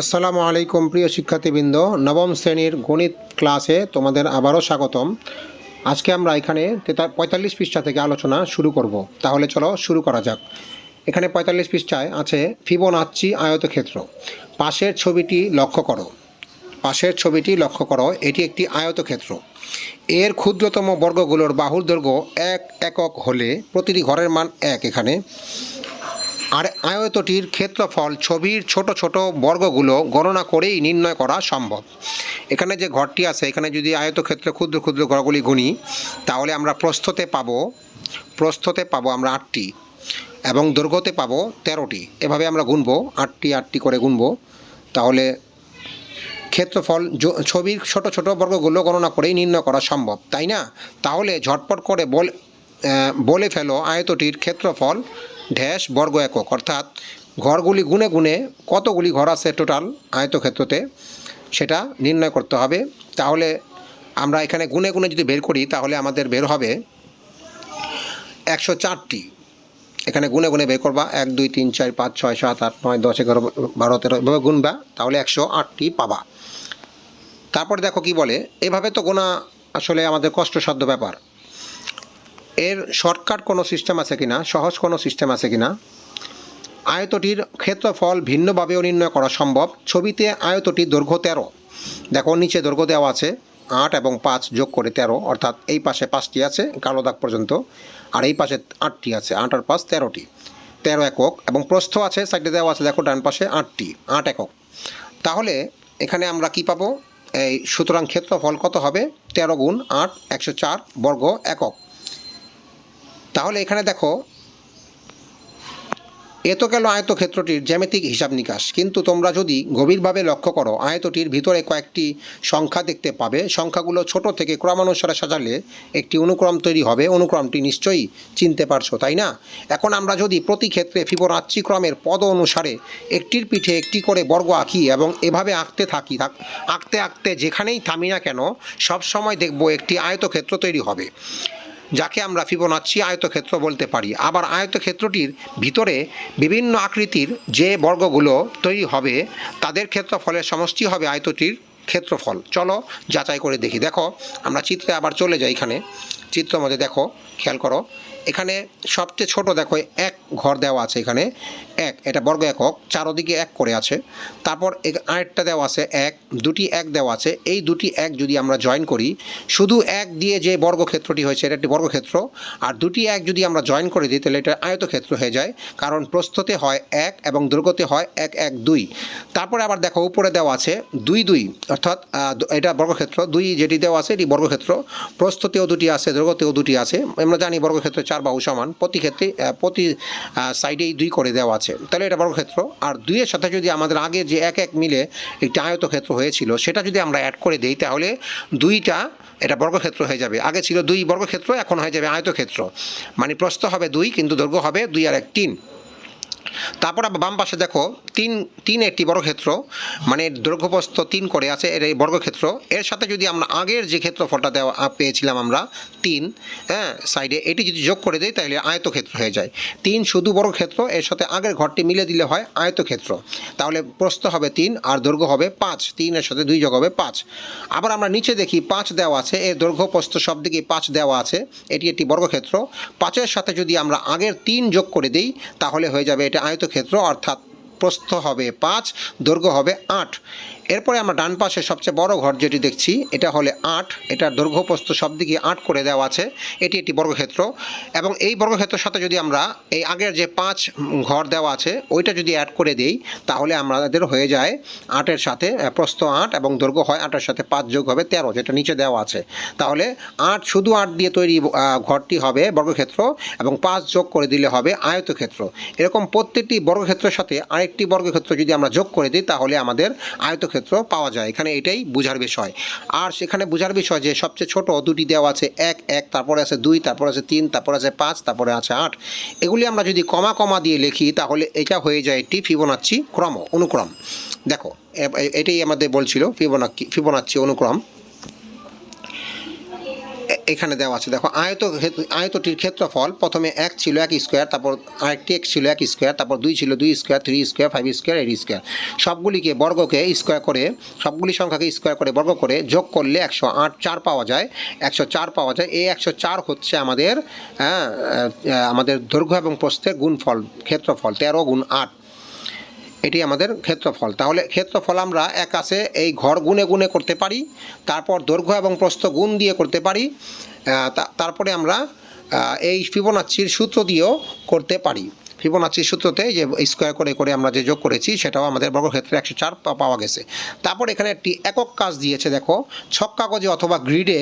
আসসালামু আলাইকুম, প্রিয় শিক্ষার্থীবৃন্দ। নবম শ্রেণির গণিত ক্লাসে তোমাদের আবারও স্বাগতম। আজকে আমরা এখানে পঁয়তাল্লিশ পৃষ্ঠা থেকে আলোচনা শুরু করব। তাহলে চলো শুরু করা যাক। এখানে পঁয়তাল্লিশ পৃষ্ঠায় আছে, ফিবোনাচ্চি আয়তক্ষেত্র। পাশের ছবিটি লক্ষ্য করো। পাশের ছবিটি লক্ষ্য করো, এটি একটি আয়তক্ষেত্র। এর ক্ষুদ্রতম বর্গগুলোর বাহুর দৈর্ঘ্য এক একক হলে প্রতিটি ঘরের মান এক এখানে। আর আয়তটির ক্ষেত্রফল ছবির ছোট ছোট বর্গগুলো গণনা করেই নির্ণয় করা সম্ভব। এখানে যে ঘরটি আছে, এখানে যদি আয়তক্ষেত্রে ক্ষুদ্র ক্ষুদ্র ঘরগুলি গুনি, তাহলে আমরা প্রস্থতে পাবো প্রস্থতে পাবো আমরা আটটি এবং দৈর্ঘ্যতে পাবো তেরোটি। এভাবে আমরা গুনবো, আটটি আটটি করে গুনবো, তাহলে ক্ষেত্রফল ছবির ছোট ছোট বর্গগুলো গণনা করেই নির্ণয় করা সম্ভব, তাই না? তাহলে ঝটপট করে বল বলে ফেলো আয়তটির ক্ষেত্রফল ড্যাশ বর্গ একক। অর্থাৎ ঘরগুলি গুনে গুনে কতগুলি ঘর আছে টোটাল আয়তক্ষেত্রতে? সেটা নির্ণয় করতে হবে। তাহলে আমরা এখানে গুনে গুনে যদি বের করি, তাহলে আমাদের বের হবে একশো চারটি। এখানে গুনে গুনে বের করবা। এক, দুই, তিন, চার, পাঁচ, ছয়, সাত, আট, নয়, দশ, এগারো, বারো, তেরো, এভাবে গুনবা, তাহলে একশো আটটি পাবা। তারপরে দেখো কি বলে, এভাবে তো গোনা আসলে আমাদের কষ্টসাধ্য ব্যাপার। এর শর্টকাট কোনো সিস্টেম আছে কিনা? সহজ কোনো সিস্টেম আছে কিনা? আয়তটির ক্ষেত্রফল ভিন্নভাবেও নির্ণয় করা সম্ভব। ছবিতে আয়তটি দৈর্ঘ্য তেরো। দেখো, নিচে দৈর্ঘ্য দেওয়া আছে, আট এবং পাঁচ যোগ করে তেরো, অর্থাৎ এই পাশে পাঁচটি আছে, কালো দাগ পর্যন্ত, আর এই পাশে আটটি আছে, আট আর পাঁচ তেরোটি। তেরো একক, এবং প্রস্থ আছে সাইডে দেওয়া আছে, দেখো, ডান পাশে আটটি, আট একক। তাহলে, এখানে আমরা কি পাবো? এই সুতরাং ক্ষেত্রফল কত হবে? তেরো গুণ আট, একশো চার বর্গ একক। তাহলে এখানে দেখো এ তো গেল আয়তক্ষেত্রটির জ্যামিতিক হিসাব নিকাশ। কিন্তু তোমরা যদি গভীরভাবে লক্ষ্য করো, আয়তটির ভিতরে কয়েকটি সংখ্যা দেখতে পাবে। সংখ্যাগুলো ছোট থেকে ক্রমানুসারে সাজালে একটি অনুক্রম তৈরি হবে। অনুক্রমটি নিশ্চয়ই চিনতে পারছ, তাই না? এখন আমরা যদি প্রতি ক্ষেত্রে ফিবোনাচ্চি ক্রমের পদ অনুসারে একটির পিঠে একটি করে বর্গ আঁকি এবং এভাবে আঁকতে থাকি আঁকতে আঁকতে যেখানেই থামি না কেন সব সময় দেখব একটি আয়তক্ষেত্র তৈরি হবে। যাকে আমরা ফিবোনাচ্ছি আয়তক্ষেত্র বলতে পারি। আবার আয়তক্ষেত্রটির ভিতরে বিভিন্ন আকৃতির যে বর্গগুলো তৈরি হবে, তাদের ক্ষেত্রফলের সমষ্টি হবে আয়তটির ক্ষেত্রফল। চলো যাচাই করে দেখি। দেখো, আমরা চিত্রে আবার চলে যাই এখানে। চিত্র মধ্যে দেখো, খেয়াল করো এখানে সবচেয়ে ছোট দেখো, এক ঘর দেওয়া আছে এখানে, এক, এটা বর্গ একক, চারোদিকে এক করে আছে। তারপর আরেকটা দেওয়া আছে, এক, দুটি এক দেওয়া আছে। এই দুটি এক যদি আমরা জয়েন করি, শুধু এক দিয়ে যে বর্গক্ষেত্রটি হয়েছে, এটা একটি বর্গক্ষেত্র, আর দুটি এক যদি আমরা জয়েন করে দিই, তাহলে এটা আয়তক্ষেত্র হয়ে যায়, কারণ প্রস্থতে হয় এক এবং দুর্গতে হয় এক এক, দুই। তারপরে আবার দেখো, উপরে দেওয়া আছে, দুই দুই, অর্থাৎ এটা বর্গক্ষেত্র, দুই যেটি দেওয়া আছে, এটি বর্গক্ষেত্র। প্রস্থতেও দুটি আছে দৈর্ঘ্যতেও দুটি আছে, আমরা জানি বর্গক্ষেত্রে চার বাহু সমান, প্রতি ক্ষেত্রে প্রতি সাইডেই দুই করে দেওয়া আছে। তাহলে এটা বড় ক্ষেত্র। আর দুইয়ের সাথে যদি আমাদের আগে যে এক এক মিলে একটি আয়ত ক্ষেত্র হয়েছিল, সেটা যদি আমরা অ্যাড করে দিই, তাহলে দুইটা এটা বর্গক্ষেত্র হয়ে যাবে। আগে ছিল দুই বর্গক্ষেত্র এখন হয়ে যাবে আয়তক্ষেত্র মানে প্রস্থ হবে দুই, কিন্তু দৈর্ঘ্য হবে দুই আর এক তিন। তারপর বাম পাশে দেখো, তিন তিন একটি বর্গক্ষেত্র মানে দৈর্ঘ্যপ্রস্থ তিন করে আছে, এর এই বর্গক্ষেত্র। এর সাথে যদি আমরা আগের যে ক্ষেত্রফলটা দেওয়া পেয়েছিলাম আমরা, তিন হ্যাঁ সাইডে এটি যদি যোগ করে দিই, তাহলে আয়তক্ষেত্র হয়ে যায়। তিন শুধু বর্গক্ষেত্র এর সাথে আগের ঘরটি মিলে দিলে হয় আয়তক্ষেত্র। তাহলে প্রস্থ হবে তিন, আর দৈর্ঘ্য হবে পাঁচ তিনের সাথে দুই যোগ হবে পাঁচ। আবার আমরা নিচে দেখি, পাঁচ দেওয়া আছে, এর দৈর্ঘ্য সব দিকে পাঁচ দেওয়া আছে, এটি একটি বর্গক্ষেত্র। পাঁচের সাথে যদি আমরা আগের তিন যোগ করে দিই, তাহলে হয়ে যাবে এটা আয়তক্ষেত্র অর্থাৎ প্রস্থ হবে পাঁচ দৈর্ঘ্য হবে আট। এরপরে আমরা ডান পাশে সবচেয়ে বড় ঘর যেটি দেখছি, এটা হলে আট এটার দৈর্ঘ্য প্রস্থ সব দিকে আট করে দেওয়া আছে, এটি একটি বর্গক্ষেত্র। এবং এই বর্গক্ষেত্রের সাথে যদি আমরা এই আগের যে পাঁচ ঘর দেওয়া আছে, ওইটা যদি অ্যাড করে দিই, তাহলে আমাদের হয়ে যায় আটের সাথে প্রস্থ আট এবং দৈর্ঘ্য হয় আটের সাথে পাঁচ যোগ হবে তেরো, যেটা নিচে দেওয়া আছে। তাহলে আট শুধু আট দিয়ে তৈরি ঘরটি হবে বর্গক্ষেত্র এবং পাঁচ যোগ করে দিলে হবে আয়তক্ষেত্র। এরকম প্রত্যেকটি বর্গক্ষেত্রের সাথে আরেকটি বর্গক্ষেত্র যদি আমরা যোগ করে দিই, তাহলে আমাদের আয়তক্ষেত্র পাওয়া যায়। এখানে এটাই বোঝার বিষয়। আর সেখানে বোঝার বিষয় যে সবচেয়ে ছোট দুটি দেওয়া আছে, এক এক, তারপরে আছে দুই, তারপরে আছে তিন, তারপর আছে পাঁচ, তারপরে আছে আট। এগুলি আমরা যদি কমা কমা দিয়ে লিখি, তাহলে এটা হয়ে যায় একটি ফিবোনাচ্ছি ক্রম, অনুক্রম। দেখো এটাই আমাদের বলছিল ফিবোনাক্কি ফিবোনাচ্ছি অনুক্রম। এখানে দেওয়া আছে। দেখো, আয়ত আয়তটির ক্ষেত্রফল প্রথমে এক ছিল এক স্কোয়ার, তারপর আরেকটি এক ছিল এক স্কোয়ার, তারপর দুই ছিল দুই square, three square, five square, eight square. সবগুলিকে বর্গকে স্কোয়ার করে, সবগুলি সংখ্যাকে স্কোয়ার করে, বর্গ করে যোগ করলে একশো আট চার পাওয়া যায়। একশো চার পাওয়া যায়। এই একশো চার হচ্ছে আমাদের হ্যাঁ আমাদের দৈর্ঘ্য এবং প্রস্থের গুণফল, ক্ষেত্রফল, তেরো গুণ আট। এটি আমাদের ক্ষেত্রফল। তাহলে ক্ষেত্রফল আমরা এক আছে, এই ঘর গুণে গুণে করতে পারি, তারপর দৈর্ঘ্য এবং প্রস্থ গুণ দিয়ে করতে পারি তারপরে আমরা এই ফিবোনাচ্ছির সূত্র দিয়েও করতে পারি। ফিবোনাচ্ছির সূত্রতে যে স্কোয়ার করে করে আমরা যে যোগ করেছি, সেটাও আমাদের বর্গক্ষেত্রে একশো চার পাওয়া গেছে। তারপর এখানে একটি একক কাজ দিয়েছে, দেখো, ছক কাগজে অথবা গ্রিডে,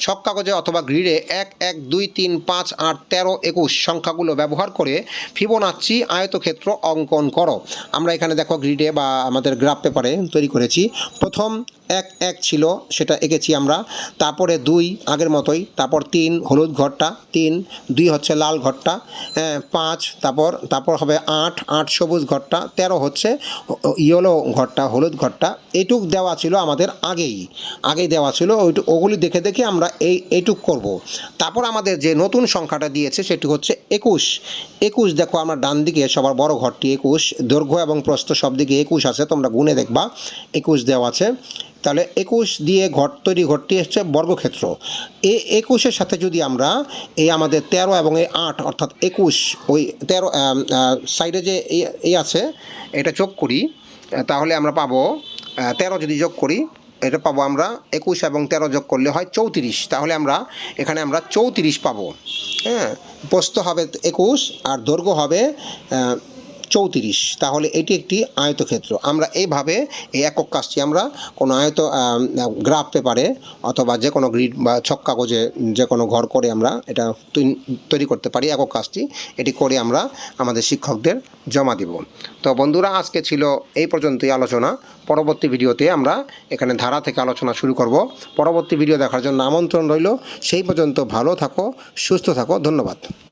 ছক কাগজে অথবা গ্রিডে এক এক, দুই, তিন, পাঁচ, আট, তেরো, একুশ সংখ্যাগুলো ব্যবহার করে ফিবোনাচ্ছি আয়তক্ষেত্র অঙ্কন করো। আমরা এখানে দেখো গ্রিডে বা আমাদের গ্রাফ পেপারে তৈরি করেছি। প্রথম এক এক ছিল সেটা এঁকেছি আমরা। তারপরে দুই আগের মতোই। তারপর তিন হলুদ ঘরটা তিন দুই হচ্ছে লাল ঘরটা হ্যাঁ, পাঁচ তারপর তারপর হবে আট আট সবুজ ঘরটা তেরো হচ্ছে ইয়েলো ঘরটা হলুদ ঘরটা। এইটুক দেওয়া ছিল আমাদের আগেই। আগেই দেওয়া ছিল ওইটু ওগুলি দেখে দেখে আমরা এই এইটুক করব। তারপর আমাদের যে নতুন সংখ্যাটা দিয়েছে সেটি হচ্ছে একুশ। একুশ দেখো আমরা ডান দিকে সবার বড় ঘরটি একুশ। দৈর্ঘ্য এবং প্রস্থ সব দিকে একুশ আছে তোমরা গুনে দেখবা। একুশ দেওয়া আছে। তাহলে একুশ দিয়ে ঘর তৈরি ঘরটি হচ্ছে বর্গক্ষেত্র। এই একুশের সাথে যদি আমরা এই আমাদের তেরো এবং এই আট, অর্থাৎ একুশ, ওই তেরো সাইডে যে এই- আছে, এটা যোগ করি, তাহলে আমরা পাবো তেরো যদি যোগ করি, এটা পাবো আমরা একুশ এবং তেরো যোগ করলে হয় চৌত্রিশ। তাহলে আমরা, এখানে আমরা চৌত্রিশ পাবো। হ্যাঁ প্রস্থ হবে একুশ আর দৈর্ঘ্য হবে চৌত্রিশ। তাহলে এটি একটি আয়তক্ষেত্র। আমরা এইভাবে এই একক কাজটি আমরা কোনো আয়ত গ্রাফ পেপারে অথবা যে কোনো গ্রিড বা ছক কাগজে যে কোনো ঘর করে আমরা এটা তৈরি করতে পারি, একক কাজটি। এটি করে আমরা আমাদের শিক্ষকদের জমা দিব। তো বন্ধুরা, আজকে ছিল এই পর্যন্তই আলোচনা। পরবর্তী ভিডিওতে আমরা এখানে ধারা থেকে আলোচনা শুরু করব। পরবর্তী ভিডিও দেখার জন্য আমন্ত্রণ রইল। সেই পর্যন্ত ভালো থাকো, সুস্থ থাকো। ধন্যবাদ।